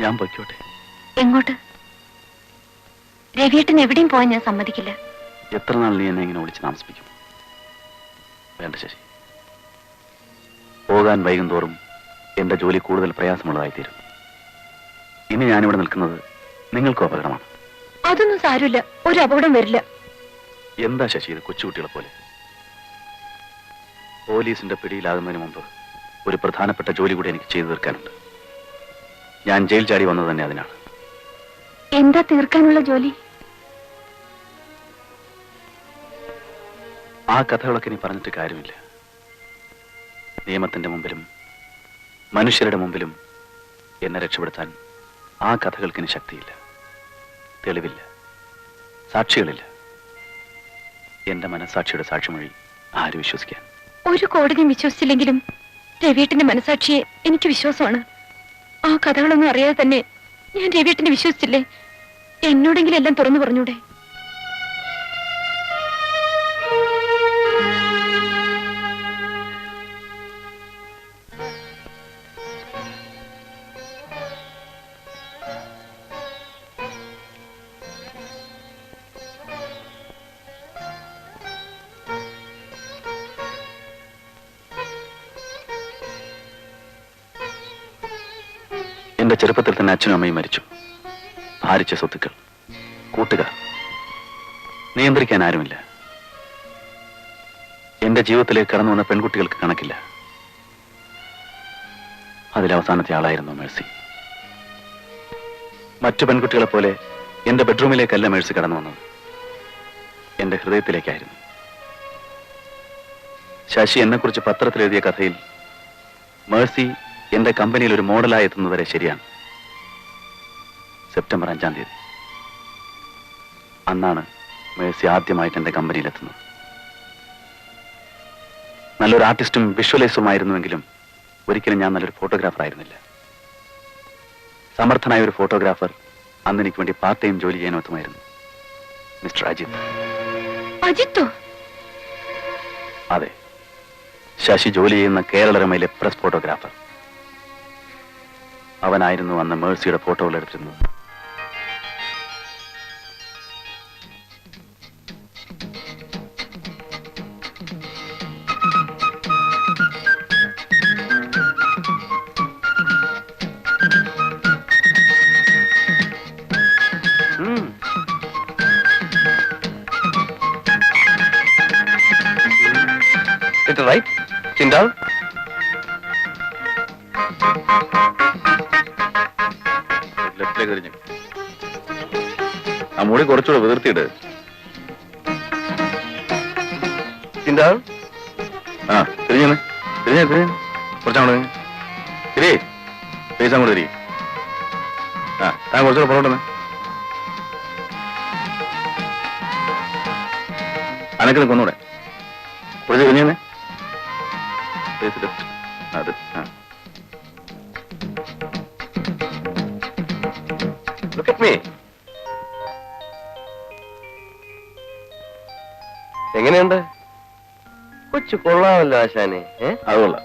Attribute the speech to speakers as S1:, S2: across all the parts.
S1: ഞാൻ പൊയ്ക്കോട്ടെ.
S2: എങ്ങോട്ട്? രവിയേട്ടൻ എവിടെയും പോയാൻ ഞാൻ സമ്മതിക്കില്ല.
S1: എത്ര നാൾ നീ എന്നെ ഇങ്ങനെ വിളിച്ച് താമസിപ്പിക്കും? വേണ്ട ശരി പോകാൻ വൈകും തോറും എന്റെ ജോലി കൂടുതൽ പ്രയാസമുള്ളതായി തീരും ഇനി ഞാനിവിടെ നിൽക്കുന്നത് നിങ്ങൾക്കും അപകടമാണ്.
S2: അതൊന്നും സാരമില്ല. ഒരു അപകടം വരില്ല.
S1: എന്താ ശശി ഇത് കൊച്ചുകുട്ടികളെ പോലെ? പോലീസിന്റെ പിടിയിലാകുന്നതിന് മുമ്പ് ഒരു പ്രധാനപ്പെട്ട ജോലി കൂടി എനിക്ക് ചെയ്തു തീർക്കാനുണ്ട്. ഞാൻ ജയിൽ ചാടി വന്നത് തന്നെ അതിനാണ്.
S2: എന്താ തീർക്കാനുള്ള ജോലി?
S1: ആ കഥകളൊക്കെ നീ പറഞ്ഞിട്ട് കാര്യമില്ല. നിയമത്തിന്റെ മുമ്പിലും മനുഷ്യരുടെ മുമ്പിലും എന്നെ രക്ഷപ്പെടുത്താൻ ആ കഥകൾക്ക് ഇനി ശക്തിയില്ല. തെളിവില്ല. സാക്ഷികളില്ല. എന്റെ മനസാക്ഷിയുടെ സാക്ഷിമൊഴി ആര് വിശ്വസിക്കാൻ?
S2: ഒരു കോടതിയും വിശ്വസിച്ചില്ലെങ്കിലും രവിയേട്ടിന്റെ മനസാക്ഷിയെ എനിക്ക് വിശ്വാസമാണ്. ആ കഥകളൊന്നും അറിയാതെ തന്നെ ഞാൻ രവിയേട്ടനെ വിശ്വസിച്ചില്ലേ? എന്നോടെങ്കിലും എല്ലാം തുറന്നു പറഞ്ഞൂടെ?
S1: അച്ഛനും അമ്മയും മരിച്ചു. ഭാരിച്ച സ്വത്തുക്കൾ കൂട്ടുകാർ. നിയന്ത്രിക്കാൻ ആരുമില്ല. എന്റെ ജീവിതത്തിലേക്ക് കടന്നു വന്ന പെൺകുട്ടികൾക്ക് കണക്കില്ല. അതിലവസാനത്തെ ആളായിരുന്നു മേഴ്സി. മറ്റു പെൺകുട്ടികളെ പോലെ എന്റെ ബെഡ്റൂമിലേക്കല്ല മേഴ്സി കടന്നു വന്നത്. എന്റെ ഹൃദയത്തിലേക്കായിരുന്നു. ശശി എന്നെക്കുറിച്ച് പത്രത്തിൽ എഴുതിയ കഥയിൽ മേഴ്സി എന്റെ കമ്പനിയിൽ ഒരു മോഡലായി എത്തുന്നതുവരെ ശരിയാണ്. സെപ്റ്റംബർ അഞ്ചാം തീയതി. അന്നാണ് മേഴ്സി ആദ്യമായിട്ട് എന്റെ കമ്പനിയിൽ എത്തുന്നത് നല്ലൊരു ആർട്ടിസ്റ്റും വിഷ്വലൈസുമായിരുന്നുവെങ്കിലും ഒരിക്കലും ഞാൻ നല്ലൊരു ഫോട്ടോഗ്രാഫർ ആയിരുന്നില്ല. സമർത്ഥനായ ഒരു ഫോട്ടോഗ്രാഫർ അന്ന് എനിക്ക് വേണ്ടി പാർട്ട് ടൈം ജോലി ചെയ്യാൻ ഒത്തുമായിരുന്നു. മിസ്റ്റർ അജിത്
S2: അജിത്തോ?
S1: അതെ. ശശി ജോലി ചെയ്യുന്ന കേരളരമയിലെ പ്രസ് ഫോട്ടോഗ്രാഫർ അവനായിരുന്നു അന്ന് മേഴ്സിയുടെ ഫോട്ടോകൾ എടുത്തിരുന്നത്.
S3: Chin നമ്മുടെ
S1: ലെഫ്റ്റിലേക്ക് തിരിഞ്ഞു. ആ മുടി കുറച്ചുകൂടെ വിതിർത്തിയിട്ട്
S3: Chin
S1: ആ തിരിഞ്ഞു തിരിഞ്ഞു. തിരിഞ്ഞു. കുറച്ചാണോ. തിരി. ഫേസ് അങ്ങോട്ട് തിരി. ആ താൻ കുറച്ചുകൂടെ പുറകോട്ട് അനക്കിന് കൊന്നൂടെ. കുറച്ച് തിരിഞ്ഞേ ലെഫ്റ്റ് അത് ആ.
S3: Look at me. എങ്ങനെയുണ്ട്? കൊച്ചു കൊള്ളാമല്ലോ ആശാനെ ഏ?
S1: അതുകൊള്ള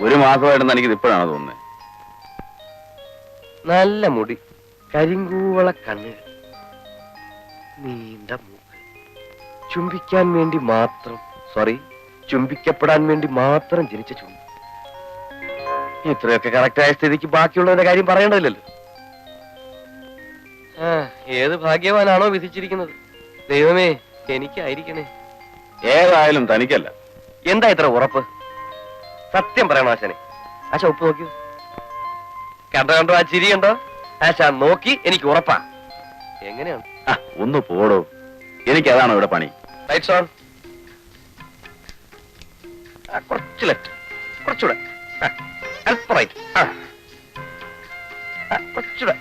S1: ഒരു മാസമായിട്ടെന്ന് എനിക്കിത് ഇപ്പോഴാണ് തോന്നുന്നത്
S3: നല്ല മുടി കരിങ്കൂവള കണ്ണുകൾ നീണ്ട മൂക്ക്. ചുംബിക്കാൻ വേണ്ടി മാത്രം സോറി ചുംബിക്കപ്പെടാൻ വേണ്ടി മാത്രം ജനിച്ച ചുണ്ടി ഇത്രയൊക്കെ കറക്റ്റായ സ്ഥിതിക്ക് ബാക്കിയുള്ളവന്റെ കാര്യം പറയേണ്ടതില്ലല്ലോ. ഏത് ഭാഗ്യവാനാണോ വിധിച്ചിരിക്കുന്നത്? ദൈവമേ എനിക്കായിരിക്കണേ.
S1: ഏതായാലും തനിക്കല്ല.
S3: എന്താ ഇത്ര ഉറപ്പ്? സത്യം പറയണോ ആശാനെ. ആശ ഉപ്പ് നോക്കിയോ? കണ്ടോ കണ്ടോ ആ ചിരി കണ്ടോ? ആശ നോക്കി എനിക്ക് ഉറപ്പാ. എങ്ങനെയാണ്?
S1: ഒന്ന് പോടോ. എനിക്കതാണോ ഇവിടെ പണി?
S3: റൈറ്റ് ഓൺ കുറച്ച് ലെഫ്റ്റ് കുറച്ചുകൂടെ. അല്പം റൈറ്റ് കുറച്ചുകൂടെ.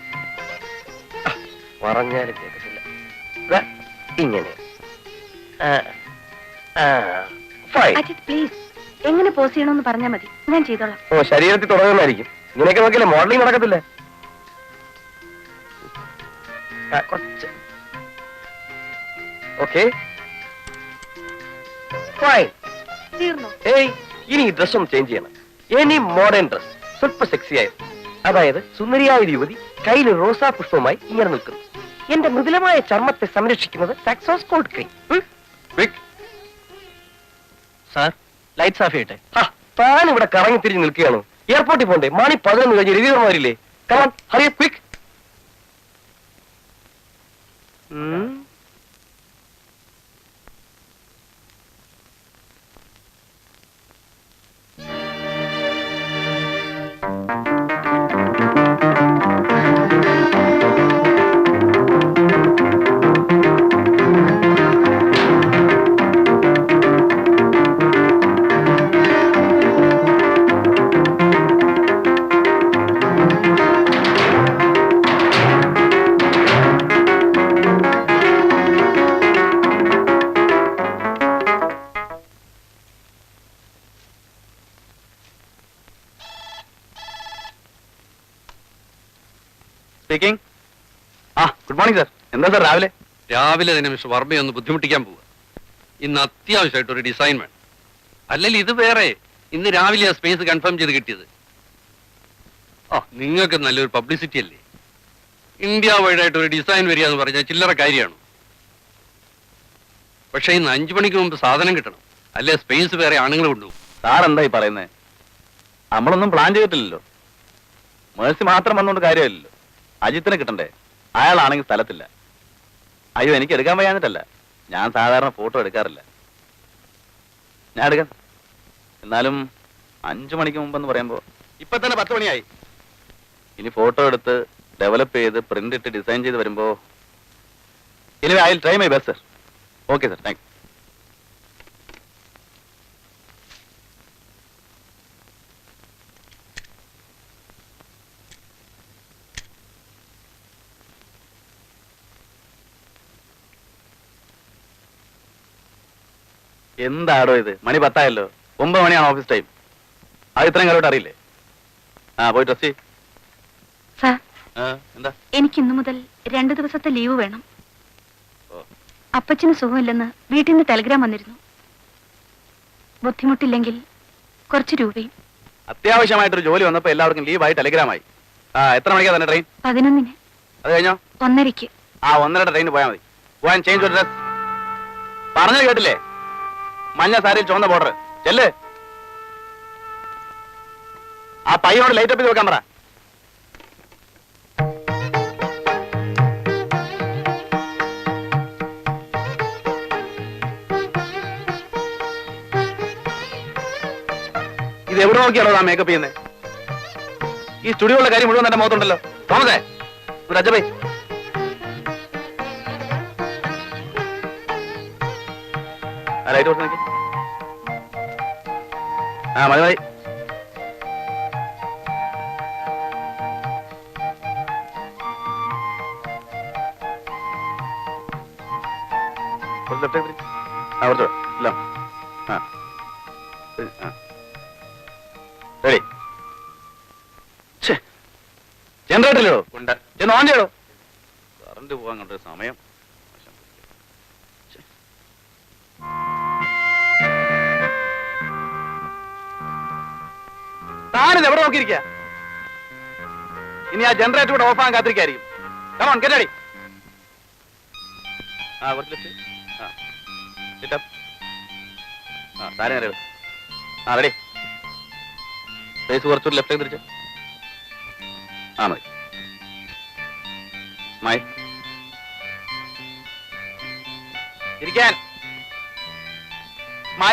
S3: പറഞ്ഞാലും കേൾക്കത്തില്ല. ഇങ്ങനെ.
S2: അജിത് പ്ലീസ് എങ്ങനെ പോസ് ചെയ്യണമെന്ന് പറഞ്ഞാൽ മതി. ഞാൻ ചെയ്തോളാം.
S3: ഓ ശരീരത്തിൽ തുടങ്ങുന്നതായിരിക്കും. ഇങ്ങനെയൊക്കെ നോക്കിയാലേ മോഡലിംഗ് നടക്കത്തില്ലേ? കുറച്ച്. ഓക്കെ ഫൈൻ
S2: തീർന്നു?
S3: ഏയ് ഇനി ഈ ഡ്രസ് ഒന്ന് ചേഞ്ച് ചെയ്യണം. എനി മോഡേൺ ഡ്രസ് സ്വല്പ സെക്സി ആയി. അതായത് സുന്ദരിയായ ഒരു യുവതി കയ്യിൽ റോസാ പുഷ്പമായി ഇങ്ങനെ നിൽക്കുന്നു. എന്റെ മൃദുലമായ ചർമ്മത്തെ സംരക്ഷിക്കുന്നത് സാക്സോസ് cold cream
S4: sir lights off ചെയ്യട്ടെ.
S3: താൻ ഇവിടെ കറങ്ങി തിരിഞ്ഞ് നിൽക്കുകയാണോ. എയർപോർട്ടിൽ പോണ്ടേ? മണി പതിനൊന്ന് കഴിഞ്ഞ് രവീന്ദ്രമാരില്ലേ come on hurry quick
S1: speaking ആ ഗുഡ് മോർണിംഗ് സാർ എന്താ സാർ രാവിലെ?
S5: രാവിലെ തന്നെ മിസ്റ്റർ വർമ്മയെ ഒന്ന് ബുദ്ധിമുട്ടിക്കാൻ പോവുക ഇന്ന് അത്യാവശ്യമായിട്ട് ഒരു ഡിസൈൻ വേണം. അല്ലെങ്കിൽ ഇത് വേറെ. ഇന്ന് രാവിലെ ആ സ്പേസ് കൺഫേം ചെയ്ത് കിട്ടിയത്. ആ നിങ്ങൾക്ക് നല്ലൊരു പബ്ലിസിറ്റി അല്ലേ? ഇന്ത്യ വൈഡായിട്ട് ഒരു ഡിസൈൻ വരിക എന്ന് പറഞ്ഞാൽ ചില്ലറ കാര്യമാണ്? പക്ഷേ ഇന്ന് അഞ്ചു മണിക്ക് മുമ്പ് സാധനം കിട്ടണം. അല്ലേ സ്പേസ് വേറെ ആണുങ്ങൾ കൊണ്ടുപോകും.
S1: സാർ എന്താ ഈ പറയുന്നത് നമ്മളൊന്നും പ്ലാൻ ചെയ്തിട്ടില്ലല്ലോ. മേഴ്സി മാത്രം വന്നുകൊണ്ട് കാര്യമില്ലല്ലോ. അജിത്തിനെ കിട്ടണ്ടേ? അയാളാണെങ്കിൽ സ്ഥലത്തില്ല. അയ്യോ എനിക്ക് എടുക്കാൻ വയ്യാഞ്ഞിട്ടല്ല. ഞാൻ സാധാരണ ഫോട്ടോ എടുക്കാറില്ല. ഞാൻ എടുക്കാം. എന്നാലും അഞ്ചു മണിക്ക് മുമ്പെന്ന് പറയുമ്പോൾ ഇപ്പൊ തന്നെ പത്ത് മണിയായി. ഇനി ഫോട്ടോ എടുത്ത് ഡെവലപ്പ് ചെയ്ത് പ്രിന്റ് ഇട്ട് ഡിസൈൻ ചെയ്ത് വരുമ്പോ ഇനി I try my best sir okay sir thanks എന്താടോ ഇത്? മണി പത്തായല്ലോ. ഒമ്പത് മണിയാണ് ഓഫീസ് ടൈം അത് ഇത്രയും കാലോട്ട് അറിയില്ലേ? ആ പോയി ട്രസ്റ്റ്
S2: സാർ
S1: എന്താ?
S2: എനിക്ക് ഇന്നു മുതൽ രണ്ടു ദിവസത്തെ ലീവ് വേണം. അപ്പച്ചന് സുഖമില്ലെന്ന് വീട്ടിൽ നിന്ന് ടെലിഗ്രാം വന്നിരുന്നു. ബുദ്ധിമുട്ടില്ലെങ്കിൽ കുറച്ച് രൂപയും.
S1: അത്യാവശ്യമായിട്ടൊരു ജോലി വന്നപ്പോ എല്ലാവർക്കും ലീവായി ടെലിഗ്രാമായി ആ എത്ര മണിക്കാ തന്നെ ട്രെയിൻ
S2: പതിനൊന്നിന്.
S1: അത് കഴിഞ്ഞോ?
S2: ഒന്നരയ്ക്ക്.
S1: ആ ഒന്നര ട്രെയിൻ പോയാൽ മതി. പോയാൻ ചേഞ്ച് പറഞ്ഞത് കേട്ടില്ലേ? മഞ്ഞ സാരിയിൽ ചുവന്ന ബോർഡർ ചെല്ല്. ആ പയ്യോട് ലൈറ്റ് അപ്പ് ചെയ്ത് വെക്കാൻ പറ. ഇത് എവിടെ നോക്കിയാണോ ആ മേക്കപ്പ് ചെയ്യുന്നത് ഈ സ്റ്റുഡിയോയിലെ കാര്യം മുഴുവൻ തന്റെ മുഖത്തുണ്ടല്ലോ. തോമസേ ഒരു അജബൈ ലൈറ്റ് നോക്കി ആ മതി മതി. ആ ഇല്ല. ആ. ആ. റെഡി. ജനറേറ്ററിലോ?
S5: ഉണ്ട്.
S1: ചെന്ന് ഓൺ ചെയ്യടോ. കറണ്ട് പോകാൻ കണ്ട സമയം. താനിത് എവിടെ നോക്കിയിരിക്ക? ഇനി ആ ജനറേറ്റർ കൂടെ ഓഫാൻ കാത്തിരിക്കായിരിക്കും. കമോൺ കെട്ടടി ആ ആ ആ ആ റെഡി ലെഫ്റ്റ് ആ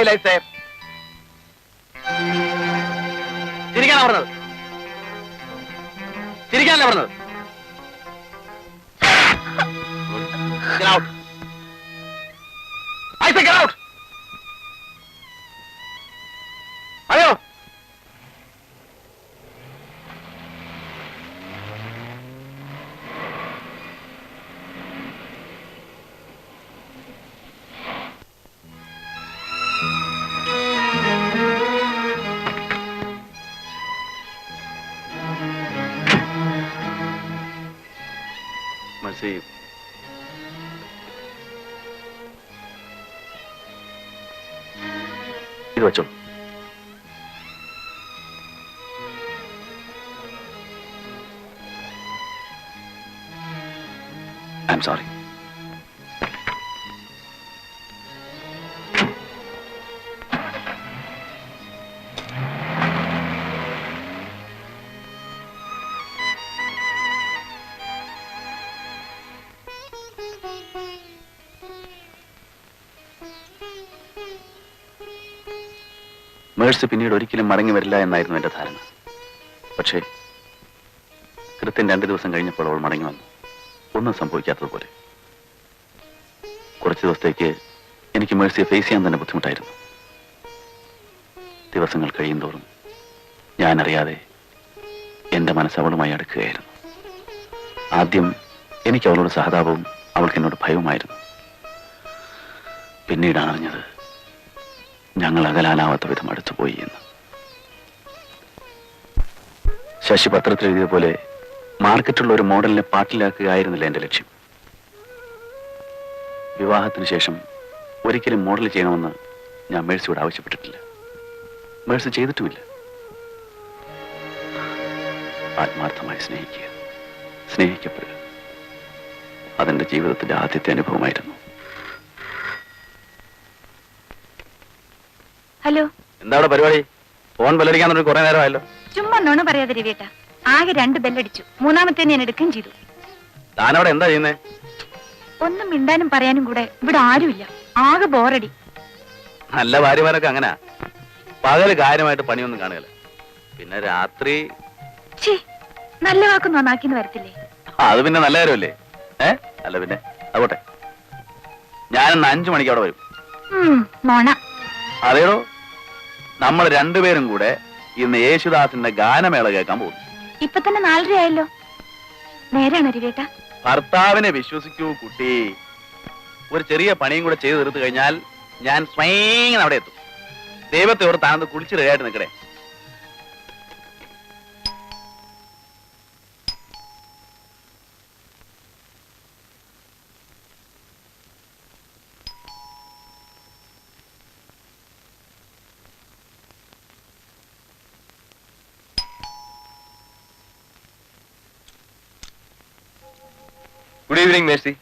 S1: ലൈഫ് സേഫ് ചിരിക്കാനാ പറഞ്ഞത് ചിരിക്കാനല്ലേ പറഞ്ഞത് Get out. I get out. receive. ഇത് വെച്ചോളൂ I'm sorry. മേഴ്സി പിന്നീട് ഒരിക്കലും മടങ്ങി വരില്ല എന്നായിരുന്നു എന്റെ ധാരണ. പക്ഷേ കൃത്യം രണ്ട് ദിവസം കഴിഞ്ഞപ്പോൾ അവൾ മടങ്ങി വന്നു. ഒന്നും സംഭവിക്കാത്തതുപോലെ. കുറച്ച് ദിവസത്തേക്ക് എനിക്ക് മേഴ്സിയെ ഫേസ് ചെയ്യാൻ തന്നെ ബുദ്ധിമുട്ടായിരുന്നു. ദിവസങ്ങൾ കഴിയുന്തോറും ഞാനറിയാതെ എന്റെ മനസ്സ് അവളുമായി അടുക്കുകയായിരുന്നു. ആദ്യം എനിക്ക് അവളോട് സഹതാപവും അവൾക്ക് എന്നോട് ഭയവുമായിരുന്നു. പിന്നീടാണ് അറിഞ്ഞത് ഞങ്ങൾ അകലാനാവാത്ത വിധം അടുത്തുപോയി എന്ന്. ശശി പത്രത്തിൽ എഴുതിയ പോലെ മാർക്കറ്റുള്ള ഒരു മോഡലിനെ പാട്ടിലാക്കുകയായിരുന്നില്ല എന്റെ ലക്ഷ്യം. വിവാഹത്തിന് ശേഷം ഒരിക്കലും മോഡൽ ചെയ്യണമെന്ന് ഞാൻ മേഴ്സിയോട് ആവശ്യപ്പെട്ടിട്ടില്ല. മേഴ്സി ചെയ്തിട്ടുമില്ല. ആത്മാർത്ഥമായി സ്നേഹിക്കുക. സ്നേഹിക്കപ്പെടുക അതെന്റെ ജീവിതത്തിന്റെ ആദ്യത്തെ അനുഭവമായിരുന്നു.
S2: ഹലോ.
S1: എന്താ അവിടെ പരിപാടി? ഫോൺ ബെല്ലടിക്കാൻ തുടങ്ങി കുറെ നേരമായല്ലോ.
S2: ചുമ്മാ നോണ പറയാതെ രവിയേട്ട. ആകെ രണ്ട് ബെല്ലടിച്ചു. മൂന്നാമത്തെ ഞാൻ എടുക്കുകയും ചെയ്തു.
S1: താനവിടെ എന്താ ചെയ്യുന്നേ?
S2: ഒന്നും മിണ്ടാനും പറയാനും കൂടെ ഇവിടെ ആരുമില്ല. ആകെ ബോറടി.
S1: നല്ല ഭാര്യമാരൊക്കെ അങ്ങനാ. പകൽ കാര്യമായിട്ട് പണിയൊന്നും കാണുകയില്ല. പിന്നെ രാത്രി
S2: ഛേ നല്ല വാക്ക് നന്നാക്കിന്ന് വരത്തില്ലേ?
S1: അത് പിന്നെ നല്ല കാര്യമല്ലേ? ഏ? അല്ല പിന്നെ അതുപോട്ടെ ഞാനിന്ന് അഞ്ചു മണിക്ക് അവിടെ വരും.
S2: ഉം, നോണ
S1: അതേടോ? നമ്മൾ രണ്ടുപേരും കൂടെ ഇന്ന് യേശുദാസിന്റെ ഗാനമേള കേൾക്കാൻ പോകും
S2: ഇപ്പൊ തന്നെ നാലരയായല്ലോ. നേരാണ് രവിയേട്ട
S1: ഭർത്താവിനെ വിശ്വസിക്കൂ കുട്ടി. ഒരു ചെറിയ പണിയും കൂടെ ചെയ്തു തീർത്തു കഴിഞ്ഞാൽ ഞാൻ സ്വയം അവിടെ എത്തും. ദൈവത്തെ ഓർത്ത് താനത് കുളിച്ച് റെഡിയായിട്ട് നിൽക്കണേ.
S3: Evening Mercy.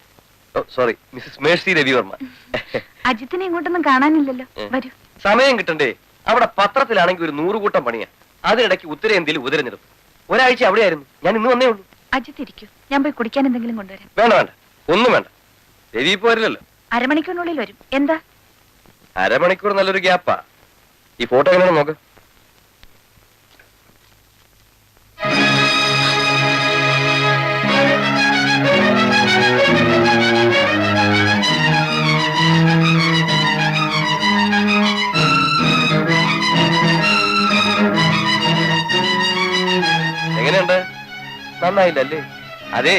S3: Sorry Mrs Mercy Ravivarma.
S2: അജിത്തിനെ ഇങ്ങോട്ടൊന്നും കാണാനില്ലല്ലോ. വരൂ.
S3: സമയം കിട്ടണ്ടേ? അവിടെ പത്രത്തിലാണെങ്കിൽ ഒരു നൂറുകൂട്ടം പണിയാ. അതിനിടയ്ക്ക് ഉത്തരേന്ത്യയിൽ ഉദരനിരപ്പ് ഒരാഴ്ച അവിടെയായിരുന്നു. ഞാൻ ഇന്ന് വന്നേ ഉള്ളൂ.
S2: അജിത്ത് ഇരിക്കൂ. ഞാൻ പോയി കുടിക്കാൻ എന്തെങ്കിലും കൊണ്ടുവരാം.
S3: വേണ്ട വേണ്ട. ഒന്നും വേണ്ട. രവി ഇപ്പൊ വരില്ലല്ലോ.
S2: അരമണിക്കൂറിനുള്ളിൽ വരും. എന്താ?
S3: അരമണിക്കൂർ നല്ലൊരു ഗ്യാപ്പാ. ഈ ഫോട്ടോ എങ്ങനെയാണ് നോക്ക്. നന്നായില്ലല്ലേ? അതെ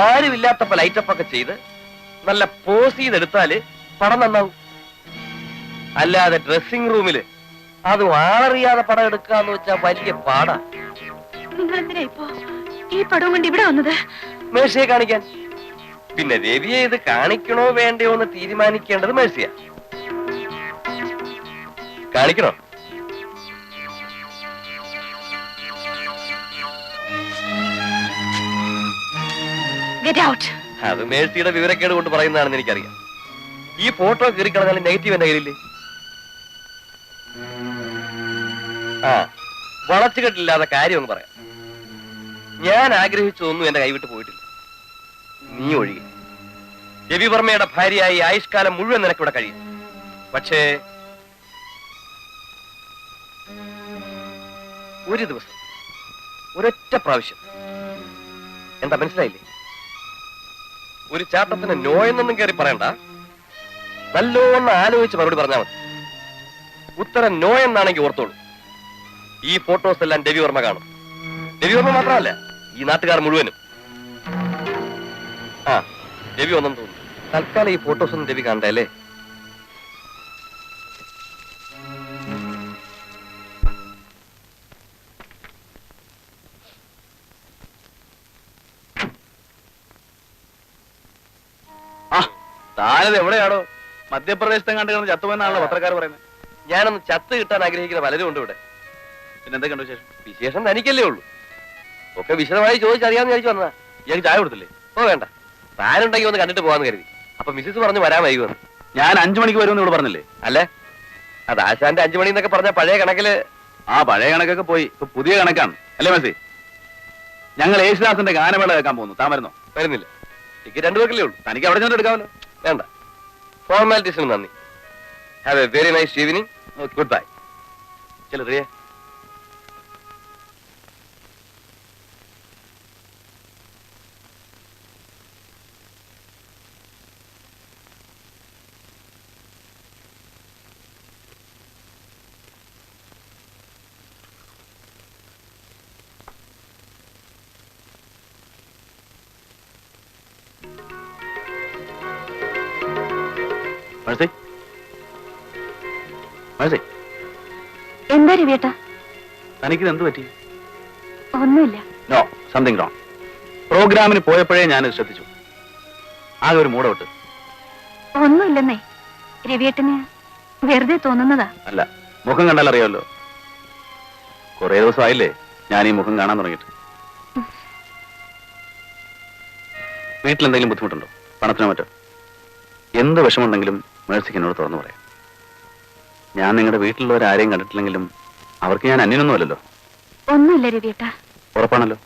S3: ആരുമില്ലാത്തപ്പോ ലൈറ്റപ്പ് ഒക്കെ ചെയ്ത് നല്ല പോസ് ചെയ്തെടുത്താൽ പടം നന്നാവും. അല്ലാതെ ഡ്രസ്സിംഗ് റൂമിൽ അത് ആളറിയാതെ പടം എടുക്കാന്ന് വെച്ചാ വലിയ പാടാ.
S2: നിങ്ങൾ എന്തിനാ ഇപ്പോ ഈ പടവും കൊണ്ട് ഇവിടെ വന്നത്?
S3: മേഴ്സിയെ കാണിക്കാൻ. പിന്നെ രവിയെ ഇത് കാണിക്കണോ വേണ്ടയോ എന്ന് തീരുമാനിക്കേണ്ടത് മേഴ്സിയ. കാണിക്കണോ? അത് മേഴ്സിയുടെ വിവരക്കേട് കൊണ്ട് പറയുന്നതാണെന്ന് എനിക്കറിയാം. ഈ ഫോട്ടോ കീറിക്കളഞ്ഞാൽ നെഗറ്റീവ് എന്റെ കയ്യിലില്ലേ? ആ വളച്ചുകെട്ടില്ലാത്ത കാര്യം ഒന്ന് പറയാം. ഞാൻ ആഗ്രഹിച്ചതൊന്നും എന്റെ കൈവിട്ട് പോയിട്ടില്ല. നീ ഒഴികെ. രവിവർമ്മയുടെ ഭാര്യയായി ആയുഷ്കാലം മുഴുവൻ നിനക്കിവിടെ കഴിയും. പക്ഷേ ഒരു ദിവസം ഒരൊറ്റ പ്രാവശ്യം. എന്താ മനസ്സിലായില്ലേ? ഒരു ചാട്ടത്തിന് നോയെന്നൊന്നും കയറി പറയണ്ട. നല്ലോണം ആലോചിച്ച് മറുപടി പറഞ്ഞാൽ മതി. ഉത്തരം നോ എന്നാണെങ്കിൽ ഓർത്തോളൂ. ഈ ഫോട്ടോസ് എല്ലാം രവിവർമ്മ കാണും. രവിവർമ്മ മാത്രമല്ല ഈ നാട്ടുകാർ മുഴുവനും. ആ രവി ഒന്നും തോന്നുന്നു. തൽക്കാലം ഈ ഫോട്ടോസ് ഒന്നും രവി കാണണ്ടേ
S1: താനത് എവിടെയാണോ മധ്യപ്രദേശത്തെ കണ്ടു കിടന്ന് ചത്തുവെന്നാണല്ലോ പത്രക്കാർ പറയുന്നത്.
S3: ഞാനൊന്ന് ചത്ത് കിട്ടാൻ ആഗ്രഹിക്കുന്ന പലരും ഉണ്ട് ഇവിടെ.
S1: പിന്നെ കണ്ടു വിശേഷം?
S3: വിശേഷം തനിക്കല്ലേ ഉള്ളൂ. ഒക്കെ വിശദമായി ചോദിച്ചറിയാന്ന് വിചാരിച്ചു വന്നതാ.
S1: ഞാൻ ചായ കൊടുത്തില്ലേ?
S3: ഓ വേണ്ട. താനുണ്ടെങ്കിൽ ഒന്ന് കണ്ടിട്ട് പോവാന്ന് കരുതി. അപ്പൊ മിസ്സസ് പറഞ്ഞു വരാൻ വൈകുമെന്ന്.
S1: ഞാൻ അഞ്ചു മണിക്ക് വരുമെന്ന് ഇവിടെ പറഞ്ഞില്ലേ?
S3: അല്ലേ? അത് ആശാന്റെ അഞ്ചു മണി എന്നൊക്കെ പറഞ്ഞ പഴയ കണക്കിൽ
S1: ആ പഴയ കണക്കൊക്കെ പോയി. ഇപ്പൊ പുതിയ കണക്കാണ്. അല്ലേ മെസ്സി? ഞങ്ങൾ യേശുദാസിന്റെ ഗാനമേള കേൾക്കാൻ പോകുന്നു. താൻ വരുന്നോ?
S3: വരുന്നില്ല. ടിക്കറ്റ് രണ്ടു പേർക്കല്ലേ ഉള്ളൂ.
S1: തനിക്ക് അവിടെ ചെന്നിട്ട് എടുക്കാമല്ലോ.
S3: വേണ്ട. ഫോർമാലിറ്റീസിന് നന്ദി. Have a very nice evening good bye ചെല്ലു
S2: എന്താ രവിയേട്ട?
S1: തനിക്കിത് എന്ത് പറ്റി?
S2: ഒന്നുമില്ല.
S1: നോ സംതിങ് റോങ് പ്രോഗ്രാമിന് പോയപ്പോഴേ ഞാൻ ശ്രദ്ധിച്ചു. ആകെ ഒരു മൂടൗട്ട്
S2: ഒന്നുമില്ലെന്നേ. രവിയേട്ടന് വെറുതെ തോന്നുന്നതാ.
S1: അല്ല മുഖം കണ്ടാൽ അറിയാമല്ലോ. കുറെ ദിവസമായില്ലേ ഞാൻ ഈ മുഖം കാണാൻ തുടങ്ങിയിട്ട്. വീട്ടിലെന്തെങ്കിലും ബുദ്ധിമുട്ടുണ്ടോ? പണത്തിനോ മറ്റോ? എന്ത് വിഷമമുണ്ടെങ്കിലും മേഴ്സിക്ക് എന്നോട് തുറന്നു പറയാം. ഞാൻ നിങ്ങളുടെ വീട്ടിലുള്ളവരാരെയും കണ്ടിട്ടില്ലെങ്കിലും അവർക്ക് ഞാൻ അന്യനൊന്നുമല്ലല്ലോ.
S2: ഒന്നുമില്ല രവിയേട്ടാ.
S1: ഉറപ്പാണല്ലോ.